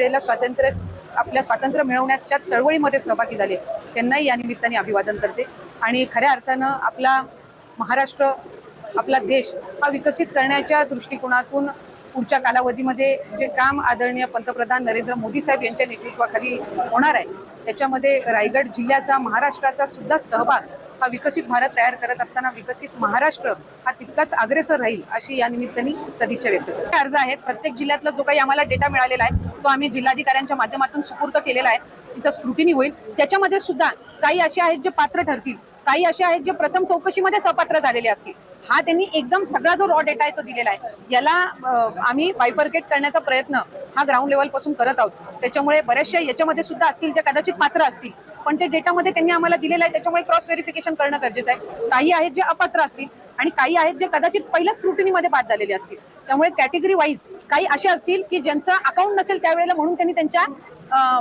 वेळेला स्वातंत्र्य आपल्या स्वातंत्र्य मिळवण्याच्या चळवळीमध्ये सहभागी झाले. त्यांनाही या निमित्ताने अभिवादन करते. आणि खऱ्या अर्थानं आपला महाराष्ट्र आपला देश हा विकसित करण्याच्या दृष्टिकोनातून पुढच्या कालावधीमध्ये जे काम आदरणीय पंतप्रधान नरेंद्र मोदी साहेब यांच्या नेतृत्वाखाली होणार आहे त्याच्यामध्ये रायगड जिल्ह्याचा महाराष्ट्राचा सुद्धा सहभाग हा विकसित भारत तयार करत असताना विकसित महाराष्ट्र हा तितकाच अग्रेसर राहील अशी या निमित्ताने सदिच्छा व्यक्त करते. अर्ज आहेत. प्रत्येक जिल्ह्यातला जो काही आम्हाला डेटा मिळालेला आहे तो आम्ही जिल्हाधिकाऱ्यांच्या माध्यमातून सुपूर्त केलेला आहे. तिथं स्क्रुटिनी होईल. त्याच्यामध्ये सुद्धा काही असे आहेत जे पात्र ठरतील काही असे आहेत जे प्रथम चौकशीमध्येच अपात्र झालेले असतील. हा त्यांनी एकदम सगळा जो रॉ डेटा आहे तो दिलेला आहे. याला आम्ही बायफर्केट करण्याचा प्रयत्न हा ग्राउंड लेवलपासून करत आहोत. त्याच्यामुळे बऱ्याचशा याच्यामध्ये सुद्धा असतील जे कदाचित पात्र असतील पण ते डेटामध्ये त्यांनी आम्हाला दिलेलं आहे त्याच्यामुळे क्रॉस व्हेरिफिकेशन करणं गरजेचं आहे. काही आहेत जे अपात्र असतील आणि काही आहेत जे कदाचित पहिल्या स्क्रुटिनीमध्ये बाद झालेले असतील. त्यामुळे कॅटेगरी वाईज काही असे असतील की ज्यांचं अकाउंट नसेल त्यावेळेला म्हणून त्यांनी त्यांच्या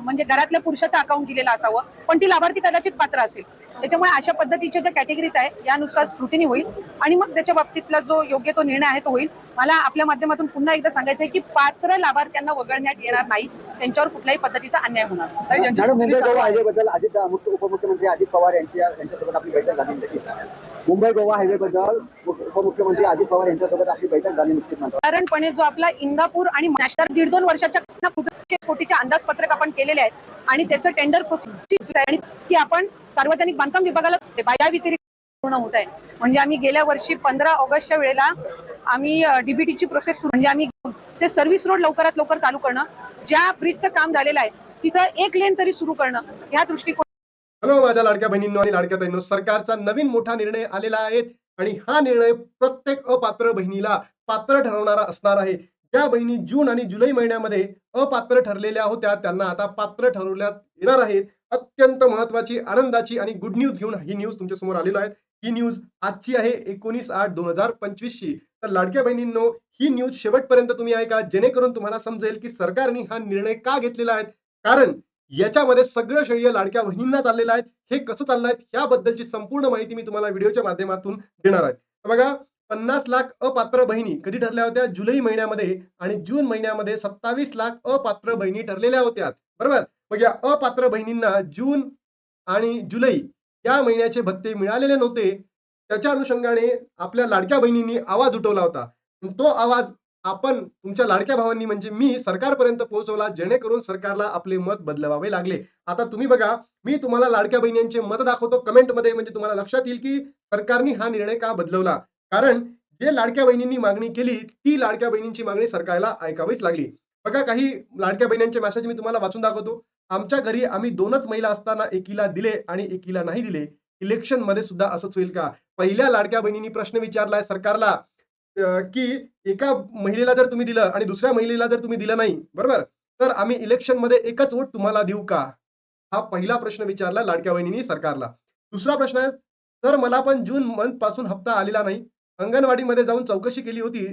म्हणजे घरातल्या पुरुषाचं अकाउंट दिलेलं असावं. पण ती लाभार्थी कदाचित पात्र असेल. त्याच्यामुळे अशा पद्धतीच्या ज्या कॅटेगरीज आहे यानुसार स्क्रुटिनी होईल. आणि मग त्याच्या बाबतीतला जो योग्य तो निर्णय आहे तो होईल. मला आपल्या माध्यमातून पुन्हा एकदा सांगायचं आहे की पात्र लाभार्थ्यांना वगळण्यात येणार नाही. त्यांच्यावर कुठल्याही पद्धतीचा अन्याय होणार नाही. मॅडम मुंबई गोवा हायवे बद्दल अजित मुख्य उपमुख्यमंत्री अजित पवार यांच्या यांच्यासोबत आपली बैठक झाली. मुंबई गोवा हायवे बद्दल मुख- उपमुख्यमंत्री अजित पवार यांच्यासोबत आपली बैठक झाली निश्चित साधारणपणे जो आपला इंदापूर आणि नॅशनल दीड दोन वर्षाच्या कोटीचे अंदाजपत्रक आपण केलेले आहे आणि त्याचं टेंडर प्रोसेस आहे आणि ती आपण सार्वजनिक बांधकाम विभागाला या व्यतिरिक्त पूर्ण होत आहे. म्हणजे आम्ही गेल्या वर्षी पंधरा ऑगस्टच्या वेळेला आम्ही डीबीटीची प्रोसेस म्हणजे आम्ही ते सर्व्हिस रोड लवकरात लवकर चालू करणं ज्या ब्रिजचं काम झालेलं आहे तिथं एक लेन तरी सुरू करणं या दृष्टिकोन हॅलो माझ्या लाडक्या बहिणींनो आणि लाडक्या बहिणींनो सरकारचा नवीन मोठा निर्णय आलेला आहे आणि हा निर्णय प्रत्येक अपात्र बहिणीला पात्र ठरवणारा असणार आहे. ज्या बहिणी जून आणि जुलै महिन्यामध्ये अपात्र ठरलेल्या होत्या त्यांना आता पात्र ठरवण्यात येणार आहेत. अत्यंत महत्वाची आनंदाची आणि गुड न्यूज घेऊन ही न्यूज तुमच्यासमोर आलेलो आहे. ही न्यूज आजची आहे एकोणीस आठ दोन हजार पंचवीस ची तर लाडक्या बहिणींनो ही न्यूज शेवटपर्यंत तुम्ही ऐका जेणेकरून तुम्हाला समजेल की सरकारने हा निर्णय का घेतलेला आहे. कारण याच्यामध्ये सगळं श्रेय लाडक्या बहिणींना चाललेलं आहे. हे कसं चाललंय याबद्दलची संपूर्ण माहिती मी तुम्हाला व्हिडिओच्या माध्यमातून देणार आहे. बघा पन्नास लाख अपात्र बहिणी कधी ठरल्या होत्या? जुलै महिन्यामध्ये आणि जून महिन्यामध्ये सत्तावीस लाख अपात्र बहिणी ठरलेल्या होत्या. बरोबर? मग या अपात्र बहिणींना जून आणि जुलै या महिन्याचे भत्ते मिळालेले नव्हते. त्याच्या अनुषंगाने आपल्या लाडक्या बहिणींनी आवाज उठवला होता. तो आवाज आपण तुमच्या लाडक्या भावांनी म्हणजे मी सरकारपर्यंत पोहोचवला जेणेकरून सरकारला आपले मत बदलवावे लागले. आता तुम्ही बघा मी तुम्हाला लाडक्या बहिणींचे मत दाखवतो. कमेंटमध्ये म्हणजे तुम्हाला लक्षात येईल की सरकारने हा निर्णय का बदलवला? कारण जे लाडक्या बहिणींनी मागणी केली ती लाडक्या बहिणींची मागणी सरकारला ऐकावीच लागली. बघा काही लाडक्या बहिणींचे मेसेज मी तुम्हाला वाचून दाखवतो. आमच्या घरी आम्ही दोनच महिला असताना एकीला दिले आणि एकीला नाही दिले. इलेक्शनमध्ये सुद्धा असंच होईल का? पहिल्या लाडक्या बहिणींनी प्रश्न विचारलाय सरकारला की एका महिलेला जर तुम्ही दिलं आणि दुसऱ्या महिलेला जर तुम्ही दिलं नाही बरोबर? तर आम्ही इलेक्शनमध्ये एकच वोट तुम्हाला देऊ का? हा पहिला प्रश्न विचारला लाडक्या बहिणींनी सरकारला. दुसरा प्रश्न आहे तर मला पण जून मंथपासून हप्ता आलेला नाही. अंगणवाडीमध्ये जाऊन चौकशी केली होती.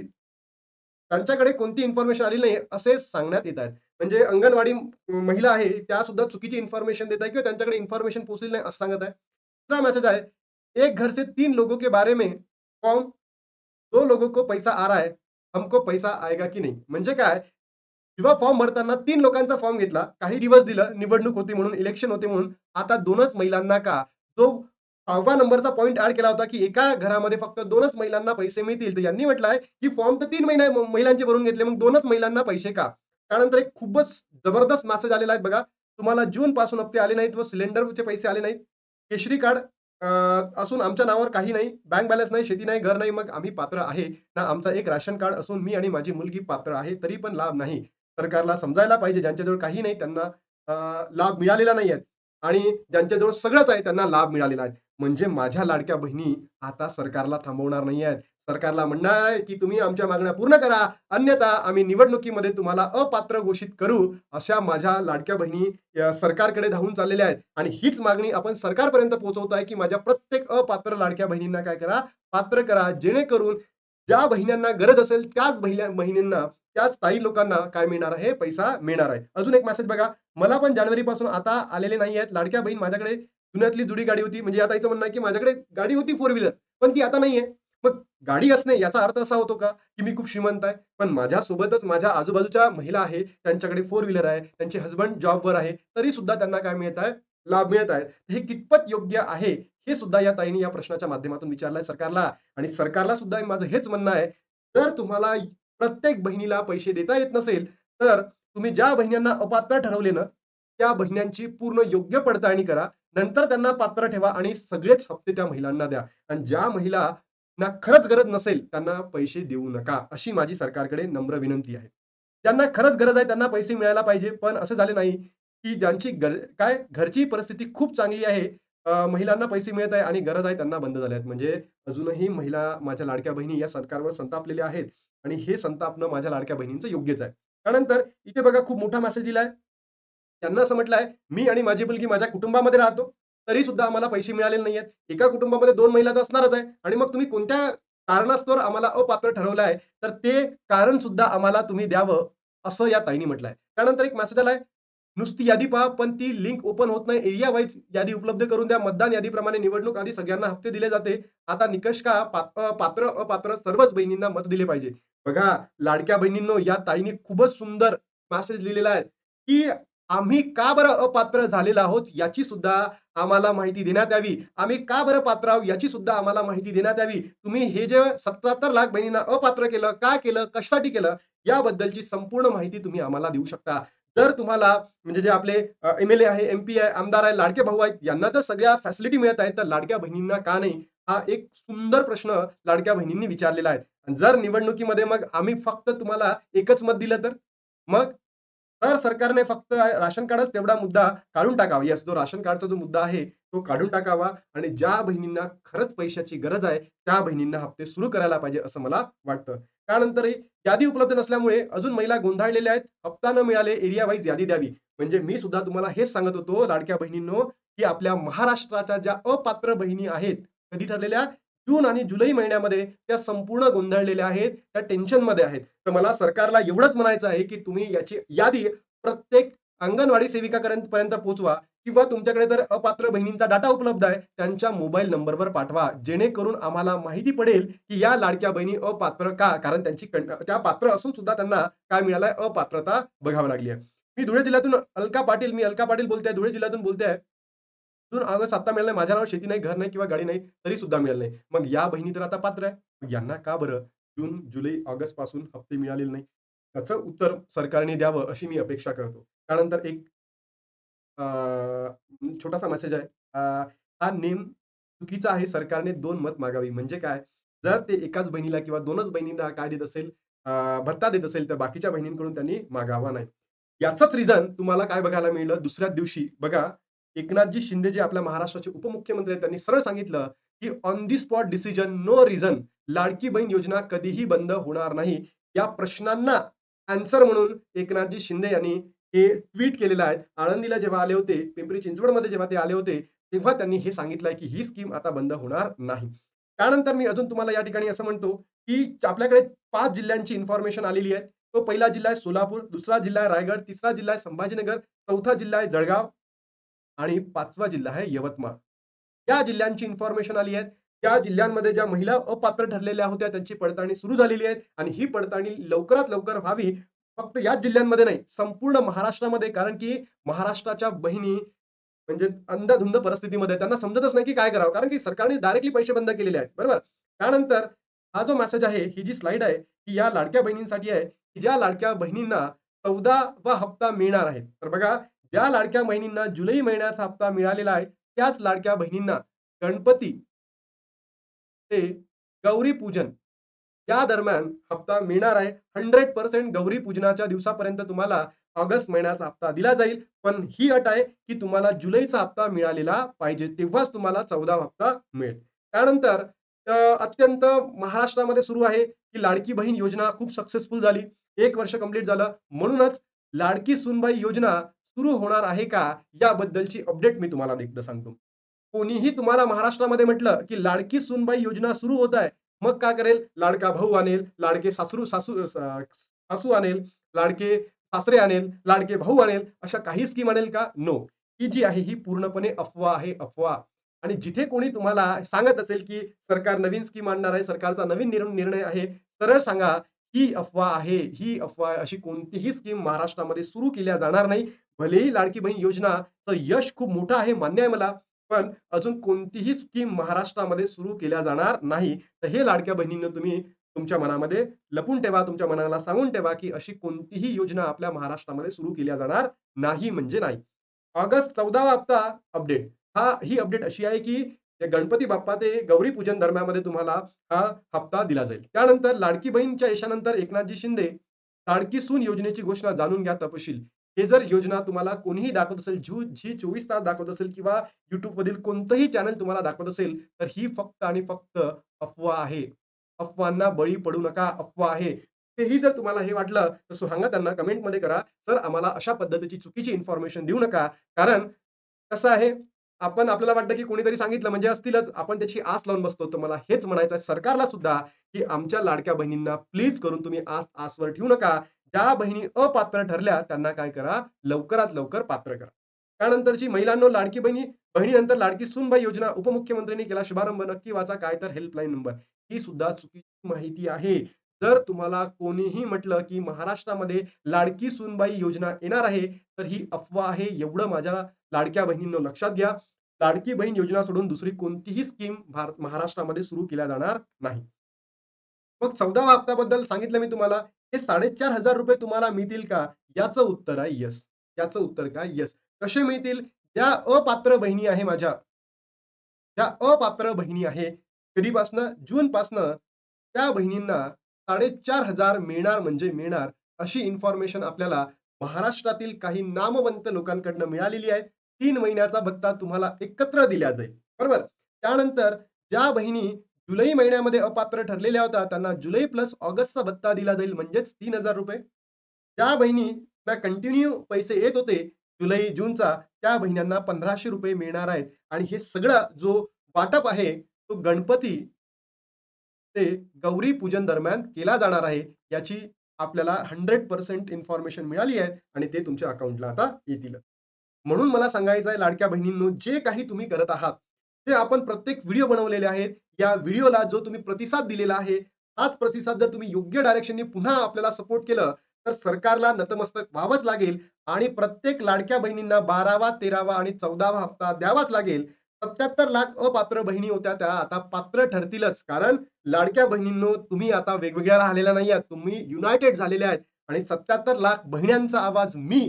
त्यांच्याकडे कोणती इन्फॉर्मेशन आली नाही असे सांगण्यात येत आहेत. म्हणजे अंगणवाडी महिला आहे त्या सुद्धा चुकीची इन्फॉर्मेशन देत आहे किंवा त्यांच्याकडे इन्फॉर्मेशन पोहोचली नाही असं सांगत आहे. दुसरा मेसेज आहे एक घर से तीन लोगों के बारे में फॉर्म दो लोगों को पैसा आ रहा है हमको पैसा आएगा की नाही? म्हणजे काय? जेव्हा फॉर्म भरताना तीन लोकांचा फॉर्म घेतला काही दिवस दिलं निवडणूक होती म्हणून इलेक्शन होते म्हणून आता दोनच महिलांना का? जो सहावा नंबरचा पॉईंट ऍड केला होता की एका घरामध्ये फक्त दोनच महिलांना पैसे मिळतील. तर यांनी म्हटलं आहे की फॉर्म तर तीन महिना महिलांचे भरून घेतले मग दोनच महिलांना पैसे का? त्यानंतर एक खूपच जबरदस्त मेसेज आलेला आहे बघा. तुम्हाला जून पासून हप्ते आले नाहीत व सिलेंडरचे पैसे आले नाहीत. केशरी कार्ड असून आमच्या नावावर काही नाही बँक बॅलन्स नाही शेती नाही घर नाही मग आम्ही पात्र आहे. ना आमचा एक राशन कार्ड असून मी आणि माझी मुलगी पात्र आहे तरी पण लाभ नाही. सरकारला समजायला पाहिजे ज्यांच्याजवळ काही नाही त्यांना लाभ मिळालेला नाही आहे आणि ज्यांच्याजवळ सगळंच आहे त्यांना लाभ मिळालेला आहे. म्हणजे माझ्या लाडक्या बहिणी आता सरकारला थांबवणार नाही आहेत. सरकारला म्हणणार आहे की तुम्ही आमच्या मागण्या पूर्ण करा. अन्यथा आम्ही निवडणुकीमध्ये तुम्हाला अपात्र घोषित करू अशा माझ्या लाडक्या बहिणी सरकारकडे धावून चाललेल्या आहेत. आणि हीच मागणी आपण सरकारपर्यंत पोहोचवतो आहे की माझ्या प्रत्येक अपात्र लाडक्या बहिणींना काय करा? पात्र करा. जेणेकरून ज्या बहिण्यांना गरज असेल त्याच बहिण्या बहिणींना त्याच स्थायी लोकांना काय मिळणार आहे? पैसा मिळणार आहे. अजून एक मेसेज बघा. मला पण जानेवारी पासून आता आलेले नाही आहेत. लाडक्या बहीण माझ्याकडे जुन्यातली जुडी गाडी होती. म्हणजे आता हिचं म्हणणं आहे की माझ्याकडे गाडी होती फोर व्हीलर पण ती आता नाहीये. मग गाडी असणे याचा अर्थ असा होतो का की मी खूप श्रीमंत आहे पण माझ्यासोबतच माझ्या आजूबाजूच्या महिला आहे त्यांच्याकडे फोर व्हीलर आहे त्यांचे हजबंड जॉबवर आहे तरी सुद्धा त्यांना काय मिळत आहे? लाभ मिळत आहे. हे कितपत योग्य आहे हे सुद्धा या ताईने या प्रश्नाच्या माध्यमातून विचारलंय सरकारला. आणि सरकारला सुद्धा माझं हेच म्हणणं आहे जर तुम्हाला प्रत्येक बहिणीला पैसे देता येत नसेल तर तुम्ही ज्या बहिणींना अपात्र ठरवले ना त्या बहिण्यांची पूर्ण योग्य पडताळणी करा. नंतर त्यांना पात्र ठेवा आणि सगळेच हप्ते त्या महिलांना द्या. आणि ज्या महिला ना खरंच गरज नसेल त्यांना पैसे देऊ नका अशी माझी सरकारकडे नम्र विनंती आहे. ज्यांना खरंच गरज आहे त्यांना पैसे मिळायला पाहिजे पण असं झाले नाही की ज्यांची गर काय घरची परिस्थिती खूप चांगली आहे महिलांना पैसे मिळत आहे आणि गरज आहे त्यांना बंद झाल्या आहेत म्हणजे अजूनही महिला माझ्या लाडक्या बहिणी या सरकारवर संतापलेल्या आहेत आणि हे संतापणं माझ्या लाडक्या बहिणींचं योग्यच आहे. त्यानंतर इथे बघा खूप मोठा मेसेज दिलाय. त्यांना असं म्हटलंय मी आणि माझी मुलगी माझ्या कुटुंबामध्ये राहतो तरी सुद्धा आम्हाला पैसे मिळालेले नाही आहेत एका कुटुंबामध्ये दोन महिला तर असणारच आहे. आणि मग तुम्ही कोणत्या कारणास्तव आम्हाला अपात्र ठरवलं आहे तर ते कारण सुद्धा आम्हाला तुम्ही द्यावं असं या ताईने म्हटलंय त्यानंतर एक मेसेज आलाय नुसती यादी पहा पण ती लिंक ओपन होत नाही. एरिया वाईज यादी उपलब्ध करून द्या. मतदान यादीप्रमाणे निवडणूक आधी सगळ्यांना हप्ते दिले जाते. आता निकष का पात्र अपात्र सर्वच बहिणींना मत दिले पाहिजे. बघा लाडक्या बहिणींनो या ताईने खूपच सुंदर मेसेज लिहिलेला आहे की आम्ही का बरं अपात्र झालेलो आहोत याची सुद्धा आम्हाला माहिती देण्यात यावी. आम्ही का बरं पात्र आहोत याची सुद्धा आम्हाला माहिती देण्यात यावी. तुम्ही हे जे सत्याहत्तर लाख बहिणींना अपात्र केलं का केलं कशासाठी केलं याबद्दलची संपूर्ण माहिती तुम्ही आम्हाला देऊ शकता. जर तुम्हाला म्हणजे जे आपले एम एल ए आहे एम पी आहे आमदार आहे लाडके भाऊ आहेत यांना जर सगळ्या फॅसिलिटी मिळत आहेत तर लाडक्या बहिणींना का नाही? हा एक सुंदर प्रश्न लाडक्या बहिणींनी विचारलेला आहे. जर निवडणुकीमध्ये मग आम्ही फक्त तुम्हाला एकच मत दिलं तर? मग? तर सरकारने फक्त राशन कार्डच तेवढा मुद्दा काढून टाकावा. यस जो राशन कार्डचा जो मुद्दा आहे तो काढून टाकावा आणि ज्या बहिणींना खरंच पैशाची गरज आहे त्या बहिणींना हप्ते सुरू करायला पाहिजे असं मला वाटतं. त्यानंतरही यादी उपलब्ध नसल्यामुळे अजून महिला गोंधळलेल्या आहेत. हप्ता न मिळाले एरिया वाईज यादी द्यावी. म्हणजे मी सुद्धा तुम्हाला हेच सांगत होतो लाडक्या बहिणींनो की आपल्या महाराष्ट्राच्या ज्या अपात्र बहिणी आहेत कधी ठरलेल्या? जून आणि जुलै महिन्यामध्ये त्या संपूर्ण गोंधळलेल्या आहेत त्या टेन्शनमध्ये आहेत. तर मला सरकारला एवढंच म्हणायचं आहे की तुम्ही याची यादी प्रत्येक अंगणवाडी सेविकापर्यंत पर्यंत पोहोचवा किंवा तुमच्याकडे तर अपात्र बहिणींचा डाटा उपलब्ध आहे त्यांच्या मोबाईल नंबरवर पाठवा जेणेकरून आम्हाला माहिती पडेल की या लाडक्या बहिणी अपात्र का? कारण त्यांची त्या पात्र असून सुद्धा त्यांना काय मिळालंय? अपात्रता बघावी लागली आहे. मी धुळे जिल्ह्यातून अलका पाटील मी अलका पाटील बोलते धुळे जिल्ह्यातून बोलते आहे जून ऑगस्ट हप्ता मिळाला नाही माझ्या नाव शेती नाही घर नाही किंवा गाडी नाही तरी सुद्धा मिळालं नाही. मग या बहिणी तर आता पात्र आहे यांना का बरं जून जुलै ऑगस्टपासून हप्ते मिळालेले नाही त्याचं उत्तर सरकारने द्यावं अशी मी अपेक्षा करतो. त्यानंतर एक अं, छोटासा मेसेज आहे. हा नेम चुकीचा आहे. सरकारने दोन मत मागावी. म्हणजे काय? जर ते एकाच बहिणीला किंवा दोनच बहिणींना काय देत असेल भत्ता देत असेल तर बाकीच्या बहिणींकडून त्यांनी मागावा नाही. याचंच रिझन तुम्हाला काय बघायला मिळलं? दुसऱ्या दिवशी बघा एकनाथजी शिंदे जे आपल्या महाराष्ट्राचे उपमुख्यमंत्री आहेत त्यांनी सरळ सांगितलं की on the spot decision no reason Ladki Bahin Yojana कधीही बंद होणार नाही. या प्रश्नांना आन्सर म्हणून एकनाथजी शिंदे यांनी हे ट्विट केलेलं आहे. आळंदीला जेव्हा आले होते पिंपरी चिंचवडमध्ये जेव्हा ते आले होते तेव्हा त्यांनी हे सांगितलंय की ही स्कीम आता बंद होणार नाही. त्यानंतर मी अजून तुम्हाला या ठिकाणी असं म्हणतो की आपल्याकडे पाच जिल्ह्यांची इन्फॉर्मेशन आलेली आहे. तो पहिला जिल्हा आहे सोलापूर दुसरा जिल्हा आहे रायगड तिसरा जिल्हा आहे संभाजीनगर चौथा जिल्हा आहे जळगाव आणि पाचवा जिल्हा आहे यवतमाळ. या जिल्ह्यांची इन्फॉर्मेशन आली आहे त्या जिल्ह्यांमध्ये ज्या महिला अपात्र ठरलेल्या होत्या त्यांची पडताळणी सुरू झालेली आहे आणि ही पडताळणी लवकरात लवकर व्हावी. फक्त याच जिल्ह्यांमध्ये नाही संपूर्ण महाराष्ट्रामध्ये. कारण की महाराष्ट्राच्या बहिणी म्हणजे अंधाधुंद परिस्थितीमध्ये त्यांना समजतच नाही की काय करावं. कारण की सरकारने डायरेक्टली पैसे बंद केलेले आहेत. बरोबर? त्यानंतर हा जो मेसेज आहे ही जी स्लाइड आहे ही या लाडक्या बहिणींसाठी आहे. की ज्या लाडक्या बहिणींना चौदा व हप्ता मिळणार आहे. तर बघा ज्या लाडक्या बहिणींना जुलै महिन्याचा हप्ता मिळालेला आहे त्याच लाडक्या बहिणींना गणपती ते गौरी पूजन या दरम्यान हप्ता मिळणार आहे. हंड्रेड पर्सेंट गौरी पूजनाच्या दिवसापर्यंत तुम्हाला ऑगस्ट महिन्याचा हप्ता दिला जाईल. पण ही अट आहे की तुम्हाला जुलैचा हप्ता मिळालेला पाहिजे तेव्हाच तुम्हाला चौदा हप्ता मिळेल. त्यानंतर अत्यंत महाराष्ट्रामध्ये सुरू आहे की लाडकी बहीण योजना खूप सक्सेसफुल झाली. एक वर्ष कंप्लीट झालं. म्हणूनच लाडकी सुनबाई योजना सुरू होणार आहे का? याबद्दलची अपडेट मी तुम्हाला एकदा सांगतो. कोणीही तुम्हाला महाराष्ट्रामध्ये म्हटलं की लाडकी सुनबाई योजना सुरू होत आहे मग का करेल? लाडका भाऊ आणेल लाडके सासरू सासू सासू आणेल लाडके सासरे आणेल लाडके भाऊ आणेल अशा काही स्कीम आणेल का? नो ही जी आहे ही पूर्णपणे अफवा आहे अफवा. आणि जिथे कोणी तुम्हाला सांगत असेल की सरकार नवीन स्कीम आणणार आहे सरकारचा नवीन निर्णय आहे सरळ सांगा ही अफवा आहे ही अफवा अशी कोणतीही स्कीम महाराष्ट्रामध्ये सुरू केल्या जाणार नाही. भलेही लाडकी बहीण योजनाचं यश खूप मोठं आहे मान्य आहे मला पण अजून कोणतीही स्कीम महाराष्ट्रामध्ये सुरू केल्या जाणार नाही. तर हे लाडक्या बहिणींना तुम्ही तुमच्या मनामध्ये लपून ठेवा तुमच्या मनाला सांगून ठेवा की अशी कोणतीही योजना आपल्या महाराष्ट्रामध्ये सुरू केल्या जाणार नाही म्हणजे नाही. ऑगस्ट चौदावा हप्ता अपडेट हा ही अपडेट अशी आहे की गणपती बाप्पा ते गौरी पूजन दरम्यानमध्ये तुम्हाला हा हप्ता दिला जाईल. त्यानंतर लाडकी बहीणच्या यशानंतर एकनाथजी शिंदे लाडकी सून योजनेची घोषणा जाणून घ्या तपशील. हे जर योजना तुम्हाला कोणीही दाखवत असेल झू जी चोवीस तास दाखवत असेल किंवा युट्यूबमधील कोणतंही चॅनल तुम्हाला दाखवत असेल तर ही फक्त आणि फक्त अफवा आहे. अफवांना बळी पडू नका अफवा आहे. तेही जर तुम्हाला हे वाटलं तर सांगा त्यांना कमेंटमध्ये करा. सर आम्हाला अशा पद्धतीची चुकीची इन्फॉर्मेशन देऊ नका. कारण कसं आहे आपण आपल्याला वाटतं की कोणीतरी सांगितलं म्हणजे असतीलच. आपण त्याची आस लावून बसतो. तर मला हेच म्हणायचं आहे सरकारला सुद्धा की आमच्या लाडक्या बहिणींना प्लीज करून तुम्ही आस आसवर ठेवू नका. ज्या बहिणी अपात्र ठरल्या त्यांना काय करा? लवकरात लवकर पात्र करा. त्यानंतरची महिलांनो लाडकी बहिणी बहिणीनंतर लाडकी सुनबाई योजना उपमुख्यमंत्र्यांनी केला शुभारंभ. नक्की वाचा काय तर हेल्पलाईन नंबर ही सुद्धा चुकीची माहिती आहे. जर तुम्हाला कोणीही म्हटलं की महाराष्ट्रामध्ये लाडकी सुनबाई योजना येणार आहे तर ही अफवा आहे. एवढं माझ्या लाडक्या बहिणींनो लक्षात घ्या. लाडकी बहीण योजना सोडून दुसरी कोणतीही स्कीम भारत महाराष्ट्रामध्ये सुरू केल्या जाणार नाही. मग चौदावा हप्त्याबद्दल सांगितलं मी तुम्हाला. हे साडेचार हजार रुपये तुम्हाला मिळतील का? याचं उत्तर आहे यस याचं उत्तर काय? यस कसे मिळतील? ज्या अपात्र बहिणी आहे माझ्या. ज्या अपात्र बहिणी आहे. कधीपासनं? जून पासनं त्या बहिणींना साडेचार हजार मिळणार म्हणजे मिळणार अशी इन्फॉर्मेशन आपल्याला महाराष्ट्रातील काही नामवंत लोकांकडनं मिळालेली आहे. तीन महिन्याचा भत्ता तुम्हाला एकत्र दिला जाईल. बरोबर? त्यानंतर ज्या बहिणी जुलै महिन्यामध्ये अपात्र ठरलेल्या होत्या. त्यांना जुलै प्लस ऑगस्टचा भत्ता दिला जाईल म्हणजेच तीन हजार रुपये. ज्या बहिणींना कंटिन्यू पैसे येत होते जुलै जूनचा त्या बहिण्यांना पंधराशे रुपये मिळणार आहेत. आणि हे सगळं जो वाटप आहे तो गणपती ते गौरी पूजन दरम्यान केला जाणार आहे याची आपल्याला हंड्रेड पर्सेंट इन्फॉर्मेशन मिळाली आहे आणि ते तुमच्या अकाउंटला आता येतील. म्हणून मला सांगायचं आहे लाडक्या बहिणींनो जे काही तुम्ही करत आहात जे आपण प्रत्येक व्हिडिओ बनवलेले आहेत. या व्हिडिओला जो तुम्ही प्रतिसाद दिलेला आहे हाच प्रतिसाद जर तुम्ही योग्य डायरेक्शनने पुन्हा आपल्याला सपोर्ट केलं तर सरकारला नतमस्तक व्हावंच लागेल आणि प्रत्येक लाडक्या बहिणींना बारावा तेरावा आणि चौदावा हप्ता द्यावाच लागेल. सत्याहत्तर लाख अपात्र बहिणी होत्या त्या आता पात्र ठरतीलच. कारण लाडक्या बहिणींनो तुम्ही आता वेगवेगळ्या राहिलेल्या नाही आहात तुम्ही युनायटेड झालेल्या आहेत. आणि सत्याहत्तर लाख बहिण्यांचा आवाज मी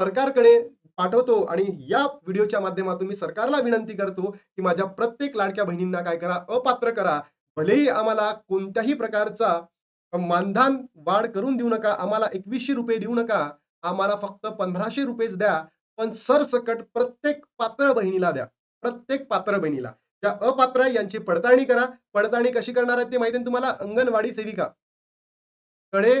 सरकारकडे पाठवतो आणि या व्हिडिओच्या माध्यमातून मी सरकारला विनंती करतो की माझ्या प्रत्येक लाडक्या बहिणींना काय करा अपात्र करा. भलेही आम्हाला कोणत्याही प्रकारचा मानधन वाढ करून देऊ नका आम्हाला एकवीसशे रुपये देऊ नका आम्हाला फक्त पंधराशे रुपयेच द्या पण सरसकट प्रत्येक पात्र बहिणीला द्या प्रत्येक पात्र बहिणीला. त्या अपात्र यांची पडताळणी करा. पडताळणी कशी करणार आहेत ते माहिती आहे तुम्हाला? अंगणवाडी सेविका. कडे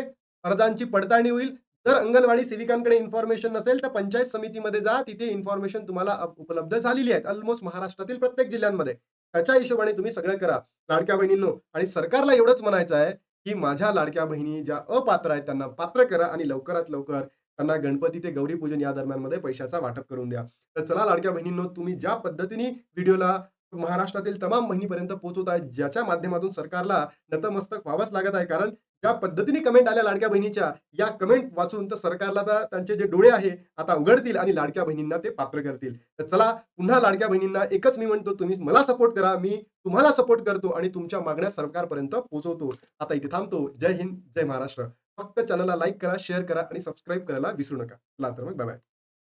अर्जांची पडताळणी होईल. जर अंगणवाडी सेविकांकडे इन्फॉर्मेशन नसेल तर पंचायत समितीमध्ये जा. तिथे इन्फॉर्मेशन तुम्हाला उपलब्ध झालेली आहे ऑलमोस्ट महाराष्ट्रातील प्रत्येक जिल्ह्यांमध्ये. त्याच्या हिशोबाने तुम्ही सगळं करा. लाडक्या बहिणींनो आणि सरकारला एवढंच म्हणायचं आहे की माझ्या लाडक्या बहिणी ज्या अपात्र आहेत त्यांना पात्र करा आणि लवकरात लवकर त्यांना गणपती ते गौरी पूजन या दरम्यानमध्ये पैशाचा वाटप करून द्या. तर चला लाडक्या बहिणींनो तुम्ही ज्या पद्धतीने व्हिडिओला महाराष्ट्रातील तमाम बहिणीपर्यंत पोहोचवत आहे ज्याच्या माध्यमातून सरकारला नतमस्तक व्हावंच लागत आहे. कारण ज्या पद्धतीने कमेंट आल्या लाडक्या बहिणीच्या या कमेंट वाचून तर सरकारला त्यांचे जे डोळे आहे आता उघडतील आणि लाडक्या बहिणींना ते पात्र करतील. तर चला पुन्हा लाडक्या बहिणींना एकच मी म्हणतो तुम्ही मला सपोर्ट करा मी तुम्हाला सपोर्ट करतो आणि तुमच्या मागण्या सरकारपर्यंत पोहोचवतो. आता इथे थांबतो. जय हिंद जय महाराष्ट्र. फक्त चॅनलला लाईक करा शेअर करा आणि सबस्क्राईब करायला विसरू नका. चला तर मग बाय